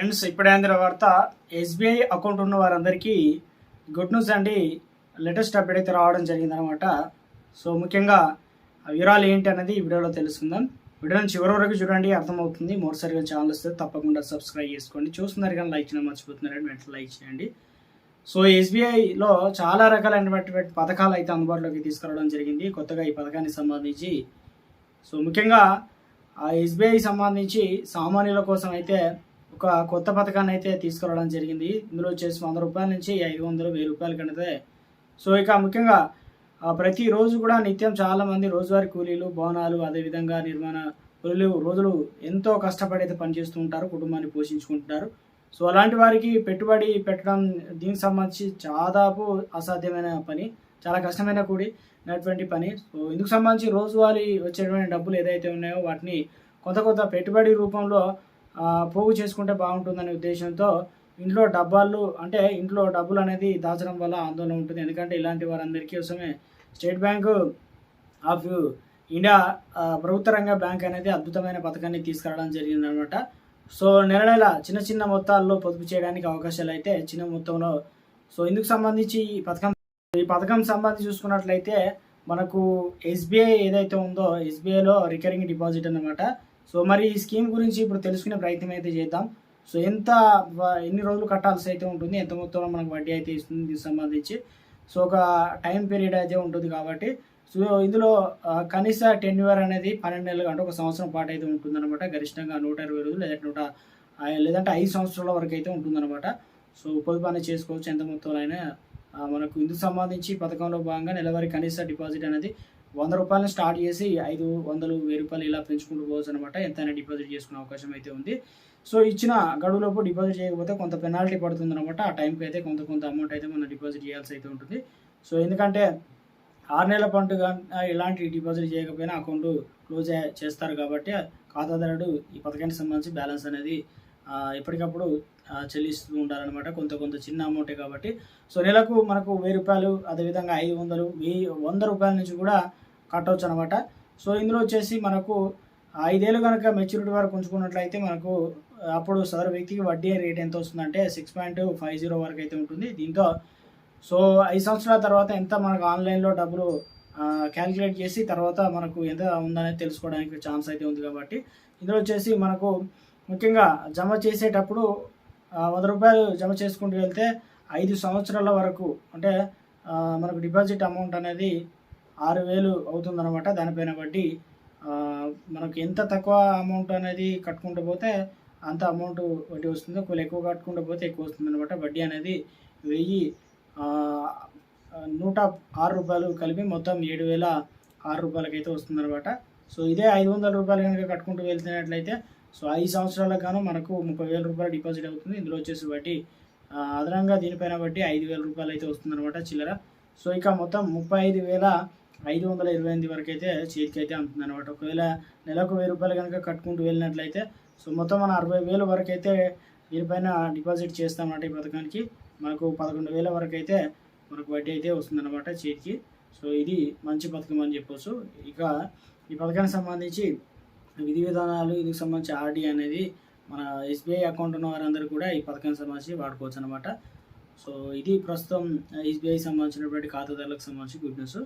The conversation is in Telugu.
ఫ్రెండ్స్ ఇప్పుడే అందిన వార్త ఎస్బీఐ అకౌంట్ ఉన్న వారందరికీ గుడ్ న్యూస్ అండి. లేటెస్ట్ అప్డేట్ అయితే రావడం జరిగిందనమాట సో ముఖ్యంగా వివరాలు ఏంటి అనేది ఈ వీడియోలో తెలుసుకుందాం. వీడియోని చివరి వరకు చూడండి అర్థమవుతుంది. మరోసారిగా ఛానల్ వస్తే తప్పకుండా సబ్స్క్రైబ్ చేసుకోండి. చూస్తున్నారు కానీ లైక్ చేయడం మర్చిపోతున్నారండి వెంటనే లైక్ చేయండి. సో ఎస్బీఐలో చాలా రకాలైనటువంటి పథకాలు అయితే అందుబాటులోకి తీసుకురావడం జరిగింది. కొత్తగా ఈ పథకానికి సంబంధించి. సో ముఖ్యంగా ఆ ఎస్బీఐ సంబంధించి సామాన్యుల కోసం అయితే ఒక కొత్త పథకాన్ని అయితే తీసుకురావడం జరిగింది. ఇందులో వచ్చేసి వంద రూపాయల నుంచి ఐదు వందలు వెయ్యి రూపాయల కంటే సో ఇక ముఖ్యంగా ప్రతిరోజు కూడా నిత్యం చాలామంది రోజువారి రోజువారీ కూలీలు భవనాలు అదేవిధంగా నిర్మాణ కూలీలు రోజులు ఎంతో కష్టపడి అయితే పనిచేస్తూ ఉంటారు కుటుంబాన్ని పోషించుకుంటారు సో అలాంటి వారికి పెట్టుబడి పెట్టడం దీనికి సంబంధించి దాదాపు అసాధ్యమైన పని చాలా కష్టమైన కూడినటువంటి పని. సో ఇందుకు సంబంధించి రోజువారీ వచ్చేటువంటి డబ్బులు ఏదైతే ఉన్నాయో వాటిని కొత్త కొత్త పెట్టుబడి రూపంలో పోగు చేసుకుంటే బాగుంటుందనే ఉద్దేశంతో ఇంట్లో డబ్బాలు అంటే ఇంట్లో డబ్బులు అనేది దాచడం వల్ల ఆందోళన ఉంటుంది. ఎందుకంటే ఇలాంటి వారందరికీ కోసమే స్టేట్ బ్యాంకు ఆఫ్ ఇండియా ప్రభుత్వ రంగ బ్యాంక్ అనేది అద్భుతమైన పథకాన్ని తీసుకురావడం జరిగిందనమాట. సో నెల నెల చిన్న చిన్న మొత్తాల్లో పొదుపు చేయడానికి అవకాశాలు అయితే చిన్న మొత్తంలో. సో ఇందుకు సంబంధించి ఈ పథకం ఈ పథకం సంబంధించి చూసుకున్నట్లయితే మనకు ఎస్బీఐ ఏదైతే ఉందో ఎస్బీఐలో రికరింగ్ డిపాజిట్ అన్నమాట. సో మరి ఈ స్కీమ్ గురించి ఇప్పుడు తెలుసుకునే ప్రయత్నం అయితే చేద్దాం. సో ఎంత ఎన్ని రోజులు కట్టాల్సి అయితే ఉంటుంది ఎంత మొత్తంలో మనకు వడ్డీ అయితే ఇస్తుంది దీనికి సంబంధించి. సో ఒక టైం పీరియడ్ అయితే ఉంటుంది కాబట్టి సో ఇందులో కనీస టెన్యూర్ అనేది పన్నెండు నెలలు అంటే ఒక సంవత్సరం పాటు అయితే ఉంటుందన్నమాట. గరిష్టంగా నూట ఇరవై రోజులు లేదంటే నూట లేదంటే ఐదు సంవత్సరాల వరకు అయితే ఉంటుందన్నమాట. సో పొదుపు అనేది చేసుకోవచ్చు ఎంత మొత్తంలో అయినా. మనకు ఇందుకు సంబంధించి పథకంలో భాగంగా నెలవారీ కనీస డిపాజిట్ అనేది వంద రూపాయలు స్టార్ట్ చేసి ఐదు వందలు వెయ్యి రూపాయలు ఇలా పెంచుకుంటూ పోవచ్చు అనమాట ఎంతైనా డిపాజిట్ చేసుకునే అవకాశం అయితే ఉంది. సో ఇచ్చిన గడువులోపు డిపాజిట్ చేయకపోతే కొంత పెనాల్టీ పడుతుంది అనమాట ఆ టైంకి అయితే కొంత కొంత అమౌంట్ అయితే మనం డిపాజిట్ చేయాల్సి అయితే ఉంటుంది. సో ఎందుకంటే ఆరు నెలల పండుగ ఇలాంటి డిపాజిట్ చేయకపోయినా అకౌంట్ క్లోజ్ చేస్తారు కాబట్టి ఖాతాదారుడు ఈ పథకానికి సంబంధించి బ్యాలెన్స్ అనేది ఎప్పటికప్పుడు చెల్లిస్తూ ఉండాలన్నమాట. కొంత కొంత చిన్న అమౌంటే కాబట్టి. సో నెలకు మనకు వెయ్యి రూపాయలు అదేవిధంగా ఐదు వందలు వెయ్యి వంద రూపాయల నుంచి కూడా కట్టవచ్చు అనమాట సో ఇందులో వచ్చేసి మనకు ఐదేళ్ళు కనుక మెచ్యూరిటీ వరకు ఉంచుకున్నట్లయితే మనకు అప్పుడు సదరు వ్యక్తికి వడ్డీ రేట్ ఎంత వస్తుందంటే సిక్స్ పాయింట్ ఫైవ్ జీరో వరకు అయితే ఉంటుంది. దీంతో సో ఐదు సంవత్సరాల తర్వాత ఎంత మనకు ఆన్లైన్లో డబ్బులు క్యాలిక్యులేట్ చేసి తర్వాత మనకు ఎంత ఉందనేది తెలుసుకోవడానికి ఛాన్స్ అయితే ఉంది కాబట్టి. ఇందులో వచ్చేసి మనకు ముఖ్యంగా జమ చేసేటప్పుడు వంద రూపాయలు జమ చేసుకుంటూ వెళ్తే ఐదు సంవత్సరాల వరకు అంటే మనకు డిపాజిట్ అమౌంట్ అనేది ఆరు వేలు అవుతుందన్నమాట. దానిపైన బట్టి మనకు ఎంత తక్కువ అమౌంట్ అనేది కట్టుకుంటూ పోతే అంత అమౌంట్ వడ్డీ వస్తుంది. ఒకవేళ ఎక్కువ కట్టుకుంటూ పోతే ఎక్కువ వస్తుంది అనమాట వడ్డీ అనేది వెయ్యి నూట ఆరు రూపాయలు కలిపి మొత్తం ఏడు వేల ఆరు రూపాయలకైతే వస్తుందన్నమాట. సో ఇదే ఐదు వందల రూపాయలు కనుక కట్టుకుంటూ వెళ్తున్నట్లయితే సో ఐదు సంవత్సరాలకు గాను మనకు ముప్పై వేల రూపాయలు డిపాజిట్ అవుతుంది. ఇందులో వచ్చేసి వడ్డీ అదనంగా దీనిపైన బట్టి ఐదు వేల రూపాయలు అయితే వస్తుంది అనమాట చిల్లర. సో ఇక మొత్తం ముప్పై ఐదు వేల ఐదు వందల ఇరవై ఎనిమిది వరకు అయితే చేతికి అయితే అందుతుంది అనమాట ఒకవేళ నెలకు వెయ్యి రూపాయలు కనుక కట్టుకుంటూ వెళ్ళినట్లయితే సో మొత్తం మన అరవై వేల వరకు అయితే దీనిపైన డిపాజిట్ చేస్తామన్నమాట ఈ పథకానికి. మనకు పదకొండు వేల వరకు అయితే మనకు వడ్డీ అయితే వస్తుందన్నమాట చేతికి. సో ఇది మంచి పథకం అని చెప్పొచ్చు. ఇక ఈ పథకానికి సంబంధించి విధి విధానాలు ఇది సంబంధించి ఆర్డీ అనేది మన ఎస్బీఐ అకౌంట్ ఉన్న వారందరూ కూడా ఈ పథకానికి సంబంధించి వాడుకోవచ్చు అనమాట సో ఇది ప్రస్తుతం ఎస్బీఐ సంబంధించినటువంటి ఖాతాదారులకు సంబంధించి గుడ్ న్యూస్.